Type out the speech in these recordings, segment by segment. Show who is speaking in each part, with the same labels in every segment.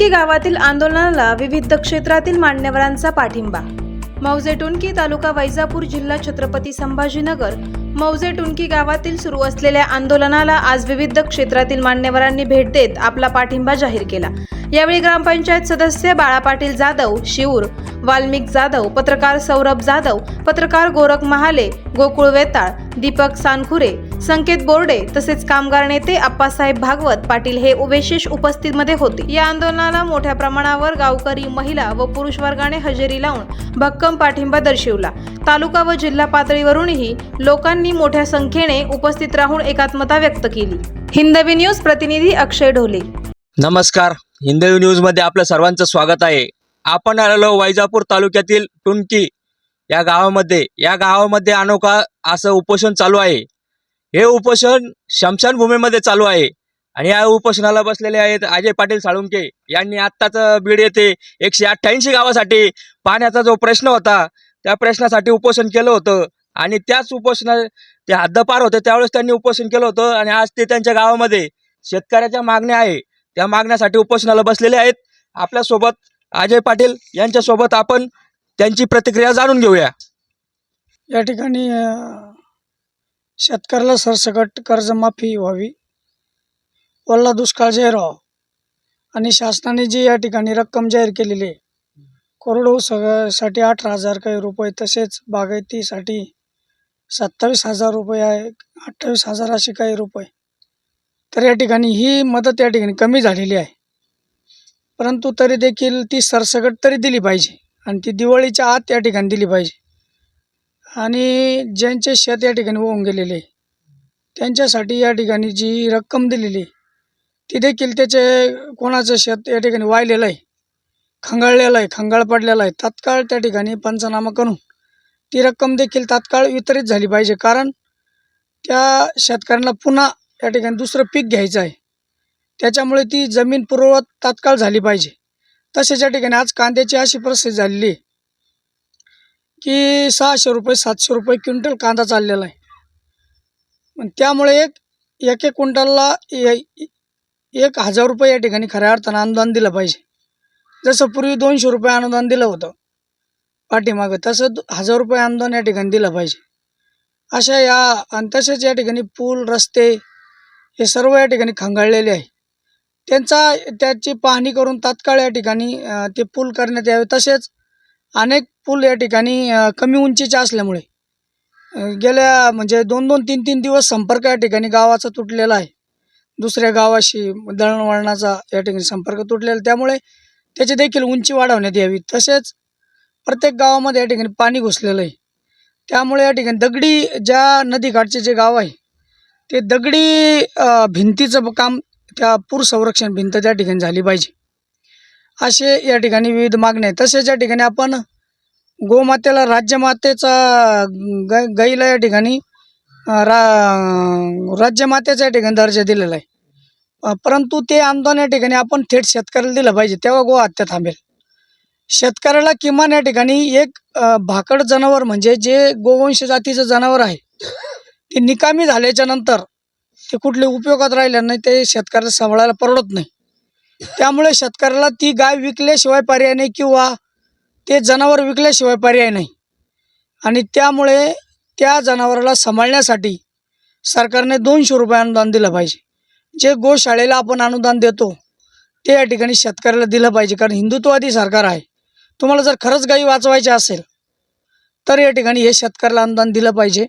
Speaker 1: टुनकी गावातील आंदोलनाला विविध क्षेत्रातील मान्यवरांचा पाठिंबा. मौजे टुनकी तालुका वैजापूर जिल्हा छत्रपती संभाजीनगर. मौजे टुनकी गावातील सुरू असलेल्या आंदोलनाला आज विविध क्षेत्रातील मान्यवरांनी भेट देत आपला पाठिंबा जाहीर केला. यावेळी ग्रामपंचायत सदस्य बाळा पाटील जाधव शिऊर वाल्मिक जाधव पत्रकार सौरभ जाधव पत्रकार गोरख महाले गोकुळ वेताळ दीपक सानखुरे संकेत बोर्डे तसेच कामगार नेते आप्पासाहेब भागवत पाटील हे विशेष उपस्थितीमध्ये होते. या आंदोलनाला मोठ्या प्रमाणावर गावकरी महिला व पुरुष वर्गाने हजेरी लावून भक्कम पाठिंबा दर्शवला. तालुका व जिल्हा पातळीवरूनही लोकांनी मोठ्या संख्येने उपस्थित राहून एकात्मता व्यक्त केली. हिंदवी न्यूज प्रतिनिधी अक्षय ढोले.
Speaker 2: नमस्कार. हिंदवी न्यूजमध्ये आपलं सर्वांचं स्वागत आहे. आपण आलेलो वैजापूर तालुक्यातील टुंकी या गावामध्ये. या गावामध्ये अनोखा असं उपोषण चालू आहे. हे उपोषण शमशानभूमीमध्ये चालू आहे. आणि या उपोषणाला बसलेले आहेत अजय पाटील साळुंके. यांनी आत्ताच बीड येथे एकशे अठ्ठ्याऐंशी गावासाठी पाण्याचा जो प्रश्न होता त्या प्रश्नासाठी उपोषण केलं होतं. आणि त्याच उपोषणा ते हद्दपार होते त्यावेळेस त्यांनी उपोषण केलं होतं. आणि आज ते त्यांच्या गावामध्ये शेतकऱ्याच्या मागण्या आहे. त्या मागण्यासाठी उपोषणाला बसलेले आहेत. आपल्यासोबत अजय पाटील यांच्यासोबत आपण त्यांची प्रतिक्रिया जाणून घेऊया.
Speaker 3: या ठिकाणी शेतकऱ्याला सरसकट कर्जमाफी व्हावी. ओला दुष्काळ जाहीर व्हावा आणि शासनाने जी या ठिकाणी रक्कम जाहीर केलेली आहे कोरडवाहू सगळ्यासाठी अठरा हजार काही रुपये तसेच बागायतीसाठी सत्तावीस हजार रुपये आहे अठ्ठावीस हजार असे काही रुपये. तर या ठिकाणी ही मदत या ठिकाणी कमी झालेली आहे. परंतु तरी देखील ती सरसकट तरी दिली पाहिजे आणि ती दिवाळीच्या आत या ठिकाणी दिली पाहिजे. आणि ज्यांचे शेत या ठिकाणी होऊन गेलेले आहे, त्यांच्यासाठी या ठिकाणी जी रक्कम दिलेली आहे, ती देखील त्याचे कोणाचं शेत या ठिकाणी वाहिलेलं आहे खंगाळलेलं आहे खंगाळ पडलेलं आहे तात्काळ त्या ठिकाणी पंचनामा करून ती रक्कम देखील तात्काळ वितरित झाली पाहिजे. कारण त्या शेतकऱ्यांना पुन्हा या ठिकाणी दुसरं पीक घ्यायचं आहे. त्याच्यामुळे ती जमीन पूर्ववत तात्काळ झाली पाहिजे. तसेच या ठिकाणी आज कांद्याची अशी परिस्थिती झालेली आहे. की सहाशे रुपये सातशे रुपये क्विंटल कांदा चाललेला आहे. पण त्यामुळे एक एक एक क्विंटलला एक हजार रुपये या ठिकाणी खऱ्या अर्थानं अनुदान दिलं पाहिजे. जसं पूर्वी दोनशे रुपये अनुदान दिलं होतं पाठीमागं तसं हजार रुपये अनुदान या ठिकाणी दिलं पाहिजे. अशा या आणि तसेच या ठिकाणी पूल रस्ते हे सर्व या ठिकाणी खंगाळलेले आहे. त्यांचा त्याची पाहणी करून तात्काळ या ठिकाणी ते पूल करण्यात यावे. तसेच अनेक पूल या ठिकाणी कमी उंचीचे असल्यामुळे गेल्या म्हणजे दोन दोन तीन तीन दिवस संपर्क या ठिकाणी गावाचा तुटलेला आहे. दुसऱ्या गावाशी दळणवळणाचा या ठिकाणी संपर्क तुटलेला त्यामुळे त्याची देखील उंची वाढवण्यात यावी. तसेच प्रत्येक गावामध्ये या ठिकाणी पाणी घुसलेलं आहे. त्यामुळे या ठिकाणी दगडी ज्या नदीकाठचे जे गाव आहे ते दगडी भिंतीचं काम त्या पूर संरक्षण भिंत त्या ठिकाणी झाली पाहिजे. असे या ठिकाणी विविध मागण्या आहेत. तसेच या ठिकाणी आपण गोमातेला राज्यमातेचा ग गाईला या ठिकाणी रा राज्यमातेचा या ठिकाणी दर्जा दिलेला आहे. परंतु ते आंदोलन या ठिकाणी आपण थेट शेतकऱ्याला दिलं पाहिजे तेव्हा गो हत्या थांबेल. शेतकऱ्याला किमान या ठिकाणी एक भाकड जनावर म्हणजे जे गोवंश जातीचं जनावर आहे ते निकामी झाल्याच्यानंतर ते कुठले उपयोगात राहिल्या नाही ते शेतकऱ्याला सांभाळायला परवडत नाही. त्यामुळे शेतकऱ्याला ती गाय विकल्याशिवाय पर्याय नाही किंवा ते जनावर विकल्याशिवाय पर्याय नाही. आणि त्यामुळे त्या जनावराला सांभाळण्यासाठी सरकारने दोनशे रुपये अनुदान दिलं पाहिजे. जे गोशाळेला आपण अनुदान देतो ते या ठिकाणी शेतकऱ्याला दिलं पाहिजे. कारण हिंदुत्ववादी सरकार आहे. तुम्हाला जर खरंच गाई वाचवायच्या असेल तर या ठिकाणी हे शेतकऱ्याला अनुदान दिलं पाहिजे.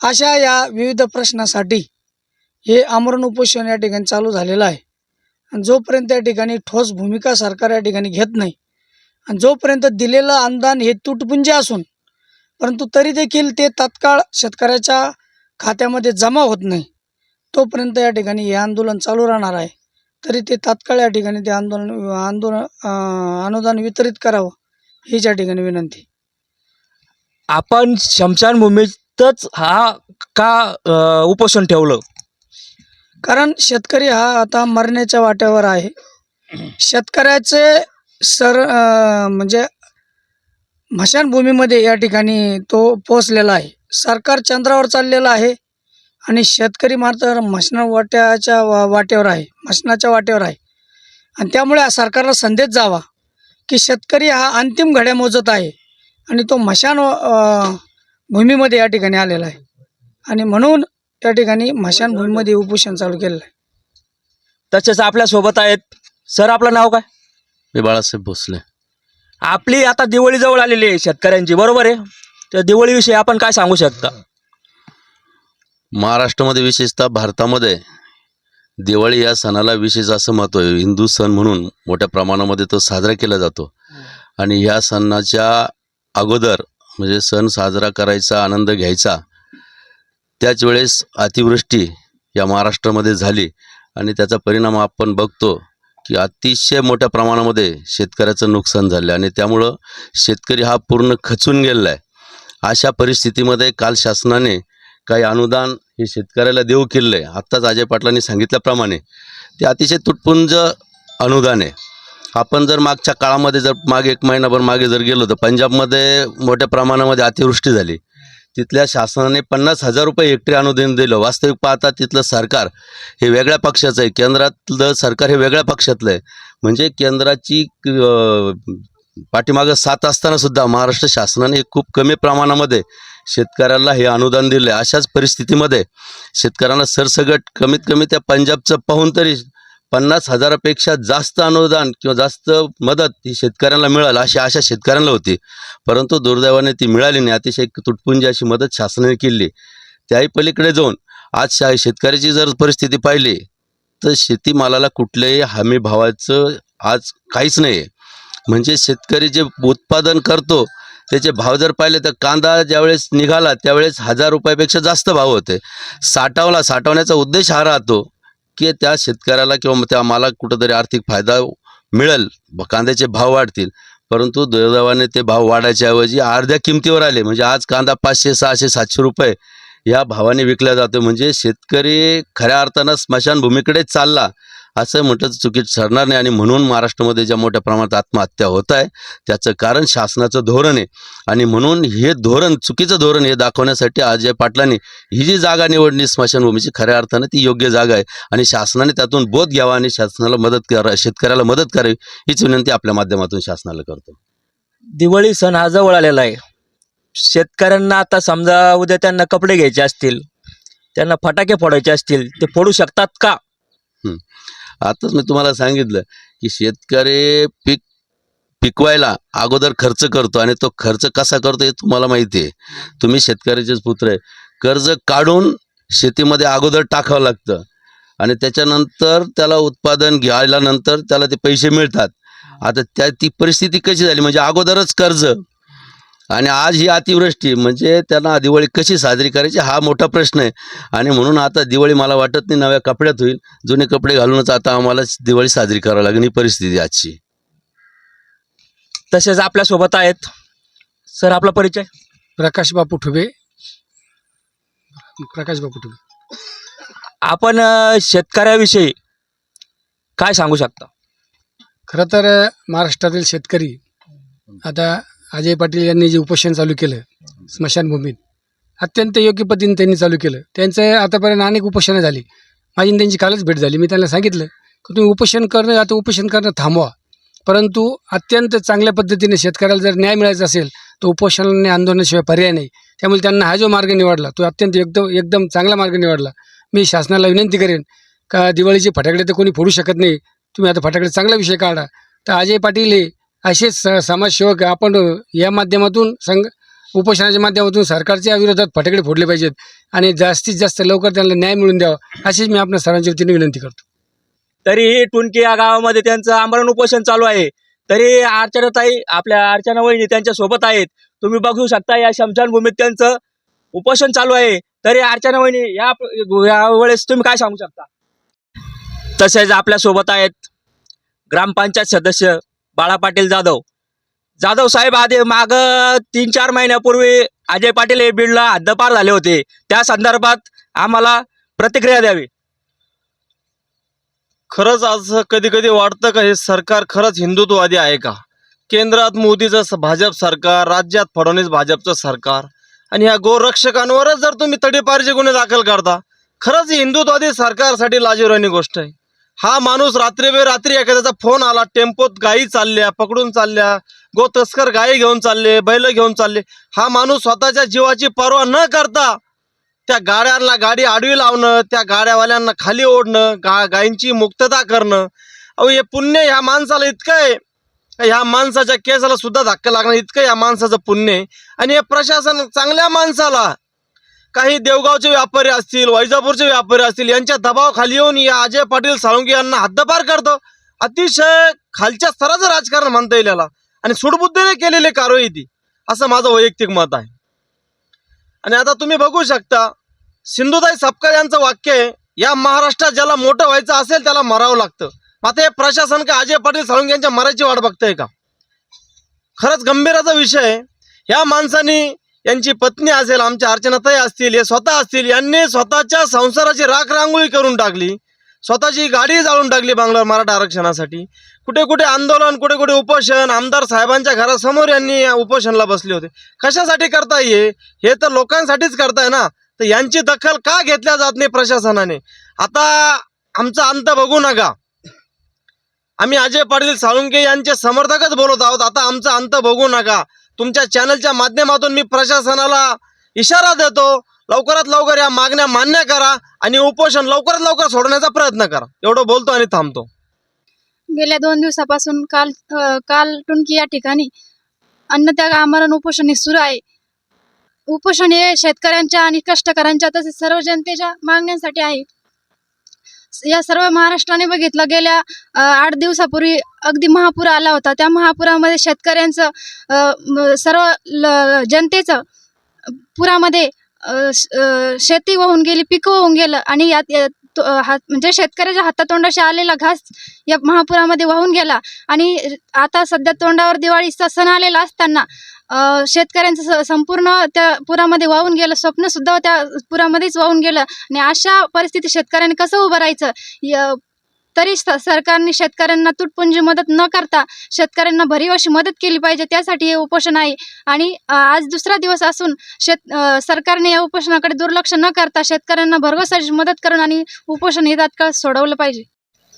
Speaker 3: अशा या विविध प्रश्नासाठी हे आमरण उपोषण या ठिकाणी चालू झालेलं आहे. आणि जोपर्यंत या ठिकाणी ठोस भूमिका सरकार या ठिकाणी घेत नाही आणि जोपर्यंत दिलेलं अनुदान हे तुटपुंजे असून परंतु तरी देखील ते तात्काळ शेतकऱ्याच्या खात्यामध्ये जमा होत नाही तोपर्यंत या ठिकाणी हे आंदोलन चालू राहणार आहे. तरी ते तात्काळ या ठिकाणी ते आंदोलन आंदोलन अनुदान वितरित करावं हीच या ठिकाणी विनंती.
Speaker 2: आपण शमशानभूमीतच हा का उपोषण ठेवलं?
Speaker 3: कारण शेतकरी हा आता मरण्याच्या वाट्यावर आहे. शेतकऱ्याचे सर म्हणजे मशानभूमीमध्ये या ठिकाणी तो पोचलेला आहे. सरकार चंद्रावर चाललेलं आहे आणि शेतकरी मात्र मशना वाट्याच्या वा- वाटेवर आहे मशनाच्या वाटेवर आहे. आणि त्यामुळे सरकारला संदेश जावा की शेतकरी हा अंतिम घड्या मोजत आहे आणि तो मशान भूमीमध्ये या ठिकाणी आलेला आहे. आणि म्हणून त्या ठिकाणी मशानभूमीमध्ये उपोषण चालू केलेलं आहे.
Speaker 2: तसेच आपल्यासोबत आहेत. सर आपलं नाव काय?
Speaker 4: मी बाळासाहेब भोसले.
Speaker 2: आपली आता दिवाळी जवळ आलेली आहे शेतकऱ्यांची बरोबर आहे? तर दिवाळीविषयी आपण काय सांगू शकता?
Speaker 4: महाराष्ट्रामध्ये विशेषतः भारतामध्ये दिवाळी या सणाला विशेष असं महत्त्व आहे. हिंदू सण म्हणून मोठ्या प्रमाणामध्ये तो साजरा केला जातो. आणि ह्या सणाच्या अगोदर म्हणजे सण साजरा करायचा आनंद घ्यायचा त्याच वेळेस अतिवृष्टी या महाराष्ट्रामध्ये झाली. आणि त्याचा परिणाम आपण बघतो की अतिशय मोठ्या प्रमाणामध्ये शेतकऱ्याचं नुकसान झालं आणि त्यामुळं शेतकरी हा पूर्ण खचून गेलेला आहे अशा परिस्थितीमध्ये काल शासनाने काही अनुदान हे शेतकऱ्याला देऊ केलं आहे. आत्ताच अजय पाटलांनी सांगितल्याप्रमाणे ते अतिशय तुटपुंज अनुदान आहे. आपण जर मागच्या काळामध्ये जर मागे एक महिनाभर मागे जर गेलो तर पंजाबमध्ये मोठ्या प्रमाणामध्ये अतिवृष्टी झाली. तिथल्या शासनाने पन्नास हजार रुपये हेक्टरी अनुदान दिलं. वास्तविक पाहता तिथलं सरकार हे वेगळ्या पक्षाचं आहे. केंद्रातलं सरकार हे वेगळ्या पक्षातलं आहे. म्हणजे केंद्राची पाठीमागं सात असताना सुद्धा महाराष्ट्र शासनाने खूप कमी प्रमाणामध्ये शेतकऱ्याला हे अनुदान दिले अशाच परिस्थितीमध्ये शेतकऱ्यांना सरसगट कमीत कमी त्या पंजाबचं पाहून तरी पन्नास हजारापेक्षा जास्त अनुदान किंवा जास्त मदत ही शेतकऱ्यांना मिळाल अशी आशा शेतकऱ्यांना होती. परंतु दुर्दैवाने ती मिळाली नाही. अतिशय तुटपुंजी अशी मदत शासनाने केली. त्याही पलीकडे जाऊन आज शा शेतकऱ्याची जर परिस्थिती पाहिली तर शेतीमालाला कुठल्याही हमी भावाचं आज काहीच नाही आहे म्हणजे शेतकरी जे उत्पादन करतो त्याचे भाव जर पाहिले तर कांदा ज्यावेळेस निघाला त्यावेळेस हजार रुपयापेक्षा जास्त भाव होते. साठवला साठवण्याचा उद्देश हा राहतो. की त्या शेतकऱ्याला किंवा मग त्या मला कुठंतरी आर्थिक फायदा मिळेल. कांद्याचे भाव वाढतील. परंतु दुर्दैवाने ते भाव वाढायच्या ऐवजी अर्ध्या किमतीवर आले. म्हणजे आज कांदा पाचशे सहाशे सातशे रुपये या भावाने विकला जातो म्हणजे शेतकरी खऱ्या अर्थानं स्मशानभूमीकडे चालला. असं म्हटलं तर चुकीत ठरणार नाही आणि म्हणून महाराष्ट्रामध्ये ज्या मोठ्या प्रमाणात आत्महत्या होत आहे त्याचं कारण शासनाचं धोरण आहे. आणि म्हणून हे धोरण चुकीचं धोरण हे दाखवण्यासाठी अजय पाटलांनी ही जी जागा निवडली स्मशानभूमीची खऱ्या अर्थानं ती योग्य जागा आहे. आणि शासनाने त्यातून बोध घ्यावा आणि शासनाला मदत करा शेतकऱ्याला मदत करावी हीच विनंती आपल्या माध्यमातून शासनाला करतो.
Speaker 2: दिवाळी सण हा जवळ आलेला आहे. शेतकऱ्यांना आता समजा उद्या त्यांना कपडे घ्यायचे असतील त्यांना फटाके फोडायचे असतील ते फोडू शकतात का?
Speaker 4: आताच मी तुम्हाला सांगितलं की शेतकरी पीक पिकवायला अगोदर खर्च करतो आणि तो खर्च कसा करतो हे तुम्हाला माहिती आहे. तुम्ही शेतकऱ्याचेच पुत्र आहे. कर्ज काढून शेतीमध्ये अगोदर टाकावं लागतं आणि त्याच्यानंतर त्याला उत्पादन घ्यायला नंतर त्याला ते पैसे मिळतात. आता त्या ती परिस्थिती कशी झाली? म्हणजे अगोदरच कर्ज आणि आज ही अतिवृष्टी म्हणजे त्यांना दिवाळी कशी साजरी करायची हा मोठा प्रश्न आहे. आणि म्हणून आता दिवाळी मला वाटत नाही नव्या कपड्यात होईल. जुने कपडे घालूनच आता आम्हाला दिवाळी साजरी करावी लागेल ही परिस्थिती आजची.
Speaker 2: तसेच आपल्यासोबत आहेत. सर आपला परिचय?
Speaker 3: प्रकाश बापू ठुबे. प्रकाश बापू ठुबे.
Speaker 2: आपण अ, शेतकऱ्याविषयी काय सांगू शकता?
Speaker 5: खरं तर महाराष्ट्रातील शेतकरी आता अजय पाटील यांनी जे उपोषण चालू केलं स्मशानभूमीत अत्यंत योग्य पद्धतीने त्यांनी चालू केलं. त्यांचं आतापर्यंत अनेक उपोषणं झाली. माझी त्यांची कालच भेट झाली. मी त्यांना सांगितलं की तुम्ही उपोषण करणं आता उपोषण करणं थांबवा. परंतु अत्यंत चांगल्या पद्धतीने शेतकऱ्याला जर न्याय मिळायचा असेल तर उपोषणाने आंदोलनाशिवाय पर्याय नाही. त्यामुळे त्यांना हा जो मार्ग निवडला तो अत्यंत एकदम एकदम चांगला मार्ग निवडला. मी शासनाला विनंती करेन का दिवाळीचे फटाकडे तर कोणी फोडू शकत नाही. तुम्ही आता फटाकडे चांगला विषय काढा. तर अजय पाटील हे असेच स समाजसेवक आपण या माध्यमातून संघ उपोषणाच्या माध्यमातून सरकारच्या विरोधात फटाकडे फोडले पाहिजेत आणि जास्तीत जास्त लवकर त्यांना न्याय मिळून द्यावा अशीच मी आपल्या सरांच्या वतीने विनंती करतो.
Speaker 2: तरीही टुनकी या गावामध्ये त्यांचं आमरण उपोषण चालू आहे. तरी अर्चनाताई आपल्या अर्चना वहिनी त्यांच्यासोबत आहेत. तुम्ही बघू शकता या शमशानभूमीत त्यांचं उपोषण चालू आहे. तरी अर्चना वहिनी या वेळेस तुम्ही काय सांगू शकता? तसेच आपल्यासोबत आहेत ग्रामपंचायत सदस्य बाळा पाटील जाधव. जाधव साहेब आधी माग तीन चार महिन्यापूर्वी अजय पाटील हे बीडला हद्दपार झाले होते. त्या संदर्भात आम्हाला प्रतिक्रिया द्यावी.
Speaker 6: खरंच असं कधी कधी वाटतं का हे सरकार खरंच हिंदुत्ववादी आहे का? केंद्रात मोदीचं भाजप सरकार राज्यात फडणवीस भाजपचं सरकार आणि ह्या गोरक्षकांवरच जर तुम्ही तडीपारीचे गुन्हे दाखल करता खरंच हिंदुत्ववादी सरकारसाठी लाजीरवाणी गोष्ट आहे. हा माणूस रात्री रात्री एखाद्याचा फोन आला टेम्पोत गायी चालल्या पकडून चालल्या गो तस्कर गायी घेऊन चालले बैल घेऊन चालले हा माणूस स्वतःच्या जीवाची पर्वा न करता त्या गाड्यांना गाडी आडवी लावणं त्या गाड्यावाल्यांना खाली ओढणं गा गायींची मुक्तता करणं. अहो हे पुण्य ह्या माणसाला इतकं आहे. ह्या माणसाच्या केसाला सुद्धा धक्का लागणार इतकं या माणसाचं पुण्य आहे. आणि हे प्रशासन चांगल्या माणसाला काही देवगावचे व्यापारी असतील वैजापूरचे व्यापारी असतील यांच्या दबावाखाली येऊन या अजय पाटील साळुंके यांना हद्दपार करतं. अतिशय खालच्या स्तराचं राजकारण म्हणता येईल याला. आणि सुडबुद्धीने केलेली कारवाई ती. असं माझं वैयक्तिक मत आहे. आणि आता तुम्ही बघू शकता सिंधुताई सपकाळ यांचं वाक्य आहे या महाराष्ट्रात ज्याला मोठं व्हायचं असेल त्याला मरावं लागतं. आता हे प्रशासन का अजय पाटील साळुंके यांच्या मरायची वाट बघतंय का? खरंच गंभीराचा विषय आहे. ह्या माणसानी यांची पत्नी असेल आमच्या अर्चनाताई असतील हे स्वतः असतील यांनी स्वतःच्या संसाराची राख रांगोळी करून टाकली. स्वतःची गाडी जाळून टाकली बांगलावर मराठा आरक्षणासाठी. कुठे कुठे आंदोलन कुठे कुठे उपोषण आमदार साहेबांच्या घरासमोर यांनी या उपोषणला बसले होते. कशासाठी करताय हे? हे तर लोकांसाठीच करताय ना. तर यांची दखल का घेतल्या जात नाही प्रशासनाने? आता आमचा अंत बघू नका. आम्ही अजय पाटील साळुंके यांचे समर्थकच बोलत आहोत. आता आमचा अंत बघू नका. तुमच्या चॅनलच्या माध्यमातून मी प्रशासनाला इशारा देतो. लवकरात लवकर या मागण्या मान्य करा आणि उपोषण लवकरात लवकर सोडण्याचा प्रयत्न करा. एवढं बोलतो आणि थांबतो.
Speaker 7: गेल्या दोन दिवसापासून काल अ, काल टुणकी या ठिकाणी अन्नत्याग आमरण उपोषण हे सुरू आहे. उपोषण हे शेतकऱ्यांच्या आणि कष्टकऱ्यांच्या तसेच सर्व जनतेच्या मागण्यांसाठी आहे. या सर्व महाराष्ट्राने बघितलं. गेल्या आठ दिवसापूर्वी अगदी महापूर आला होता. त्या महापुरामध्ये शेतकऱ्यांचं सर्व ल- जनतेचं पुरामध्ये शेती वाहून गेली पिकं वाहून गेलं आणि यात हात म्हणजे शेतकऱ्याच्या हातातोंडाशी आलेला घास या महापुरामध्ये वाहून गेला. आणि आता सध्या तोंडावर दिवाळीचा सण आलेला असताना शेतकऱ्यांचं स- संपूर्ण त्या पुरामध्ये वाहून गेलं स्वप्न सुद्धा त्या पुरामध्येच वाहून गेलं. आणि अशा परिस्थितीत शेतकऱ्यांनी कसं उभं राहायचं? य- तरी सरकारने शेतकऱ्यांना तुटपुंजी मदत न करता शेतकऱ्यांना भरीव अशी मदत केली पाहिजे त्यासाठी हे उपोषण आहे. आणि आज दुसरा दिवस असून शेत सरकारने या उपोषणाकडे दुर्लक्ष न करता शेतकऱ्यांना भरघोस मदत करून आणि उपोषण हे तात्काळ सोडवलं पाहिजे.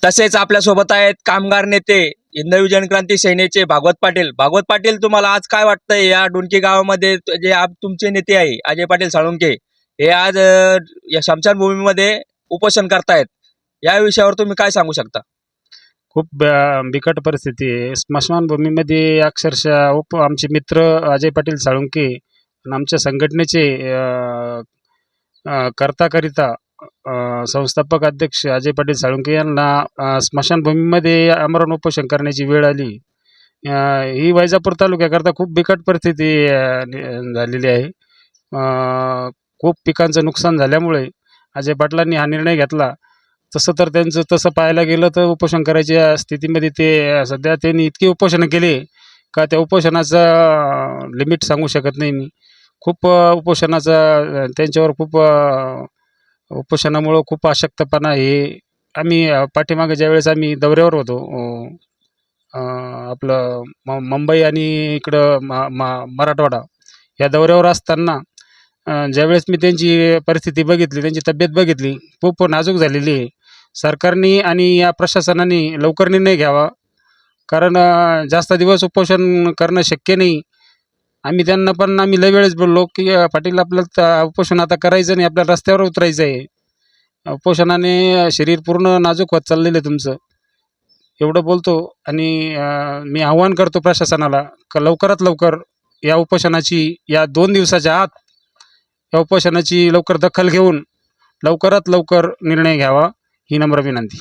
Speaker 2: तसेच आपल्यासोबत आहेत कामगार नेते हिंदवी जनक्रांती सेनेचे भागवत पाटील. भागवत पाटील तुम्हाला आज काय वाटतंय? या डोणकी गावामध्ये जे आप तुमचे नेते आहे अजय पाटील साळुंके हे आज या शमशान भूमीमध्ये उपोषण करतायत. या विषयावर तुम्ही काय सांगू शकता?
Speaker 8: खूप ब- बिकट परिस्थिती आहे. स्मशानभूमीमध्ये अक्षरशः उप आमचे मित्र अजय पाटील साळुंके आणि आमच्या संघटनेचे करताकरिता संस्थापक अध्यक्ष अजय पाटील साळुंके यांना स्मशानभूमीमध्ये आमरण उपोषण करण्याची वेळ आली. ही वैजापूर तालुक्याकरता खूप बिकट परिस्थिती नि- झालेली आहे. खूप पिकांचं नुकसान झाल्यामुळे अजय पाटलांनी हा निर्णय घेतला. तसं तर त्यांचं तसं पाहायला गेलं तर उपोषण करायच्या स्थितीमध्ये ते सध्या त्यांनी इतकी उपोषणं केली का त्या उपोषणाचं लिमिट सांगू शकत नाही मी. खूप उपोषणाचा त्यांच्यावर खूप उपोषणामुळं खूप अशक्तपणा हे आम्ही पाठीमागे ज्यावेळेस आम्ही दौऱ्यावर होतो आपलं म मुंबई आणि इकडं मा मा मराठवाडा या दौऱ्यावर असताना ज्यावेळेस मी त्यांची परिस्थिती बघितली त्यांची तब्येत बघितली खूप नाजूक झालेली आहे. सरकारने आणि या प्रशासनाने लवकर निर्णय घ्यावा. कारण जास्त दिवस उपोषण करणं शक्य नाही. आम्ही त्यांना पण आम्ही लय वेळेस बोललो की पाटील आपल्याला उपोषण आता करायचं नाही आपल्याला रस्त्यावर उतरायचं आहे उपोषणाने शरीर पूर्ण नाजूक होत चाललेलं आहे तुमचं. एवढं बोलतो आणि मी आव्हान करतो प्रशासनाला का लवकरात लवकर या उपोषणाची या दोन दिवसाच्या आत या उपोषणाची लवकर दखल घेऊन लवकरात लवकर निर्णय घ्यावा. ही नम्र विनंती.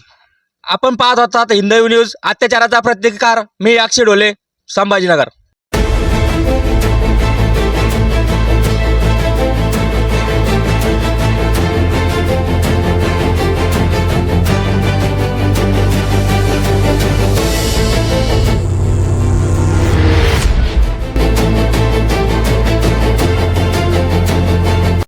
Speaker 2: आपण पाहत होतात हिंदवी न्यूज अत्याचाराचा प्रतिकार मी अक्षय ढोले संभाजीनगर.